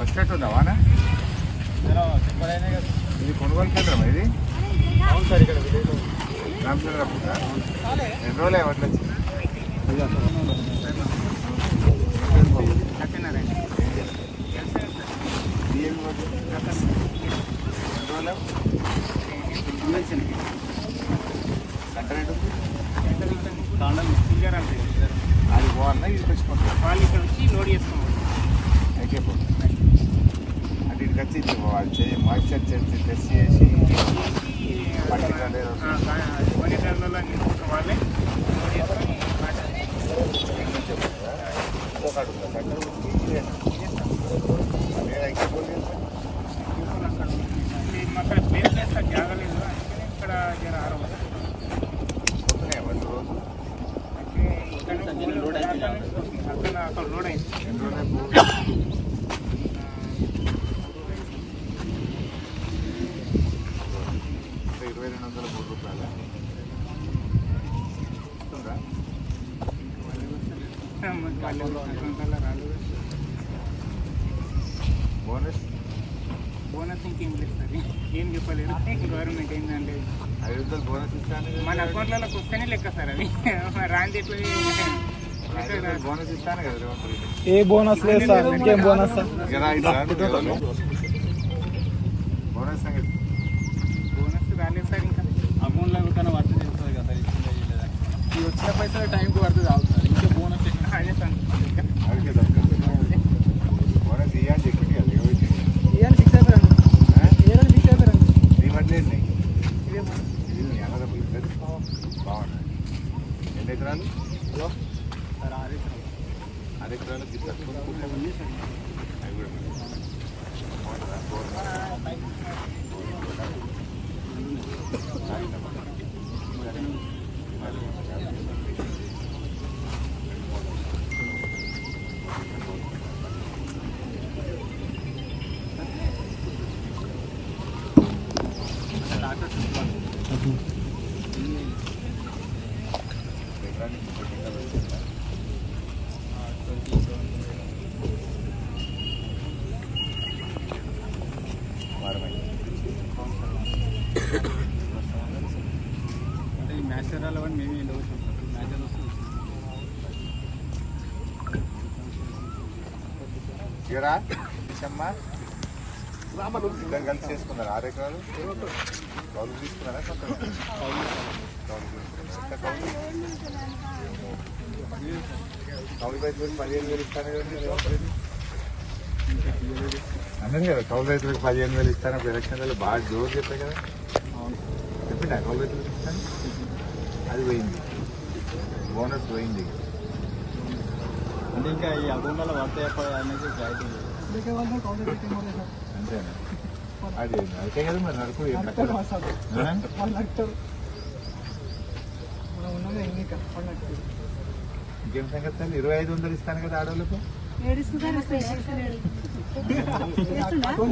వచ్చేట్టుందా వానా ఇది కొనుగోలు కేంద్రం ఇది? అవును సార్ ఇక్కడ రామచంద్రపుర ఎన్ని రోజులు అవ్వట్లేదు అది బాగుందా ఇది తెచ్చుకుంటాం. వాళ్ళు ఇక్కడ వచ్చి లోడ్ చేసుకోవాలి. అయితే పో. అంటే ఇక్కడికి వచ్చి చేయి మాయిశ్చర్ చేసి టెస్ట్ చేసి ఇప్పుడు అక్కడ ప్లేస్ జాగలేదు అందుకని ఇక్కడ జర ఆరవదు అక్కడ లోడ్ అయింది ఎన్ని రోజులు ఇరవై రెండు వందల మూడు రూపాయల ఇస్తుందా వాళ్ళు అకౌంట్లో రాలేదు బోనస్ బోనస్ ఇంకేం లేదు సార్. ఏం చెప్పలేదు. గవర్నమెంట్ ఏంటంటే ఐదు వందలు బోనస్ ఇస్తాను మన అకౌంట్లలోకి వస్తేనే లెక్క సార్ అది. రాంది ఎట్లా బోనస్ ఇస్తాను కదా ఏ బోనస్ లేదు సార్. ఇంకేం బోనస్. బోనస్ సంగతి. బోనస్ రాలేదు సార్ ఇంకా. అకౌంట్లో ఎవరికైనా వర్క్ చేస్తుంది కదా సార్ ఇచ్చిందా ఇవ్వలేదా ఈ వచ్చిన పైసలు టైంకి పడుతుంది ఎన్ని ఎకరాలు హలో సార్ ఆరు ఆరు ఎకరాలు గిట్ల అవి కూడా వారమైంది. అంటే ఈ మ్యాచ్ రావాలని మేమే వచ్చాం మ్యాచ్ వస్తుంది కలిసి చేసుకున్నారు? ఆరు ఎకరాలు కౌలు తీసుకున్నారా కొత్తగా కౌలు తీసుకున్నారా ఎంత కౌలు కౌలు రైతులకు పదిహేను వేలు ఇస్తాను కదండి రేవంత్ రెడ్డి. అన్నారు కదా కౌలు రైతులకు పదిహేను వేలు ఇస్తాను అప్పుడు ఎలక్షన్లలో బాగా జోరు చెప్పాయి కదా చెప్పిండా కౌలు రైతులకు ఇస్తాను అది పోయింది బోనస్ పోయింది అంటే ఇంకా ఈ అకౌంట్లో పడతాయి అనేది క్లారిటీ అంతేనా అది అయితే కదా మరి? ఆ? ఇంకేం సంగతి తల్లి? ఇరవై ఐదు వందలు ఇస్తాను కదా ఆడవాళ్ళకు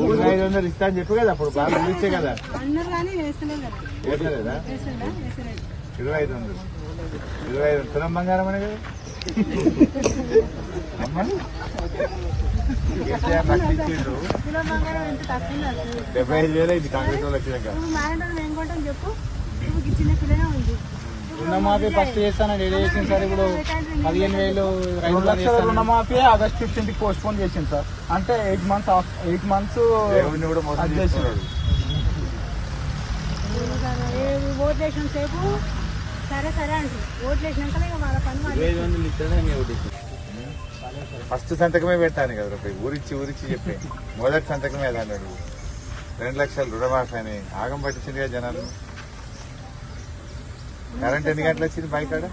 ఇరవై ఐదు వందలు ఇస్తా అని చెప్పు కదా అప్పుడు బాగా పిలిచే కదా. అన్నారు కానీ వేస్తలేదు కదా. వేసలేదా ఇరవై ఐదు వందలు. ఇరవై ఐదు తులం బంగారం అనే కదా? డెబ్బై ఐదు వేలు అయింది కాంగ్రెస్ వాళ్ళు వచ్చినాక. రుణమాఫీ ఫస్ట్ చేస్తాను రెడీ చేసింది సార్ ఇప్పుడు పదిహేను వేలు రెండు లక్షల. రుణమాఫీ ఆగస్ట్ ఫిఫ్టీన్త్కి పోస్ట్ పోన్ చేసింది సార్. అంటే ఎయిట్ మంత్స్ ఎయిట్ మంత్స్ కూడా మోసం సరే సరే అంటారు ఓట్లు వేసినాక ఇక వాళ్ళ పని వాళ్ళు ఫస్ట్ సంతకమే పెట్టాను కదా రూపాయి. ఊరిచ్చి ఊరిచ్చి చెప్పి. మొదటి సంతకమే అన్నాడు రెండు లక్షలు రుణమాఫీ అని ఆగం పట్టించింది కదా జనాలు. కరెంట్ ఎన్ని గంటలు వచ్చింది బైక్ కాడ